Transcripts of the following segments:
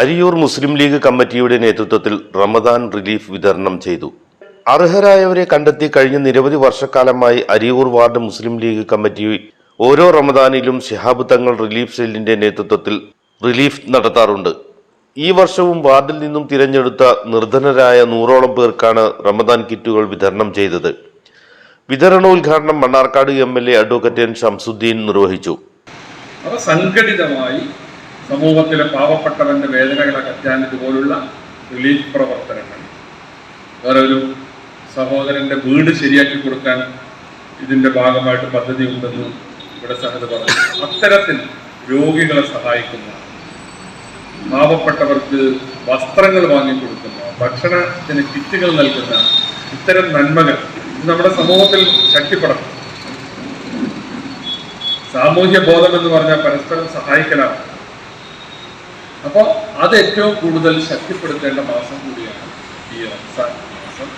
അരിയൂർ മുസ്ലിം league കമ്മിറ്റിയുടെ നേതൃത്വത്തിൽ Ramadan relief വിതരണം ചെയ്തു. അർഹരായവരെ കണ്ടെത്തി കഴിഞ്ഞ നിരവധി വർഷക്കാലമായി അരിയൂർ വാർഡ് മുസ്ലിം ലീഗ് കമ്മിറ്റി ഓരോ റമദാനിലും ശിഹാബ് തങ്ങൾ റിലീഫ് സെല്ലിന്റെ നേതൃത്വത്തിൽ റിലീഫ് നടത്താറുണ്ട്. ഈ വർഷവും വാർഡിൽ നിന്നും തിരഞ്ഞെടുത്ത നിർധനരായ നൂറോളം പേർക്കാണ് റമദാൻ കിറ്റുകൾ വിതരണം ചെയ്തത്. വിതരണോദ്ഘാടനം Mannarkkad M L A advocate N Shamsuddeen നിർവഹിച്ചു. അവ സംഘടിതമായി സമൂഹത്തിലെ പാവപ്പെട്ടവന്റെ വേദനകൾ അകറ്റാൻ ഇതുപോലുള്ള റിലീഫ് പ്രവർത്തനങ്ങൾ. വേറെ ഒരു സഹോദരന്റെ വീട് ശരിയാക്കി കൊടുക്കാൻ ഇതിന്റെ ഭാഗമായിട്ട് പദ്ധതി ഉണ്ടെന്ന് ഇവിടെ സഹത് പറഞ്ഞു. അത്തരത്തിൽ രോഗികളെ സഹായിക്കുന്ന പാവപ്പെട്ടവർക്ക് വസ്ത്രങ്ങൾ വാങ്ങിക്കൊടുക്കുന്ന ഭക്ഷണത്തിന് കിറ്റുകൾ നൽകുന്ന ഇത്തരം നന്മകൾ നമ്മുടെ സമൂഹത്തിൽ ശക്തിപ്പെടണം. സാമൂഹ്യ ബോധം എന്ന് പറഞ്ഞാൽ പരസ്പരം സഹായിക്കലാണ്. അപ്പോൾ അത് ഏറ്റവും കൂടുതൽ ശക്തിപ്പെടുത്തേണ്ട മാസം കൂടിയാണ് ഈ റംസാൻ മാസം.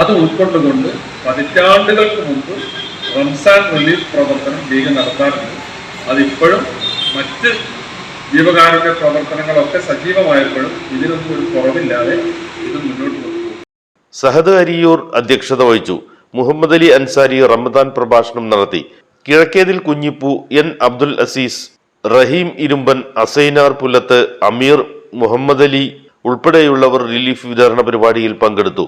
അത് ഉൾക്കൊണ്ടുകൊണ്ട് പതിറ്റാണ്ടുകൾക്ക് മുമ്പ് റംസാൻ റിലീഫ് പ്രവർത്തനം ലീഗ് നടത്താറുണ്ട്. അതിപ്പോഴും മറ്റ് ജീവകാരുണ്യ പ്രവർത്തനങ്ങളൊക്കെ സജീവമായപ്പോഴും ഇതിനൊന്നും ഒരു കുറവില്ലാതെ ഇത് മുന്നോട്ട് കൊണ്ടുപോകും സഹദ് അരിയൂർ അധ്യക്ഷത വഹിച്ചു. മുഹമ്മദ് അലി അൻസാരി റമദാൻ പ്രഭാഷണം നടത്തി. കിഴക്കേതിൽ കുഞ്ഞിപ്പു എൻ അബ്ദുൽ അസീസ് റഹീം ഇരുമ്പൻ അസൈനാർ പുല്ലത്ത് അമീർ മുഹമ്മദ് അലി ഉൾപ്പെടെയുള്ളവർ റിലീഫ് വിതരണ പരിപാടിയിൽ പങ്കെടുത്തു.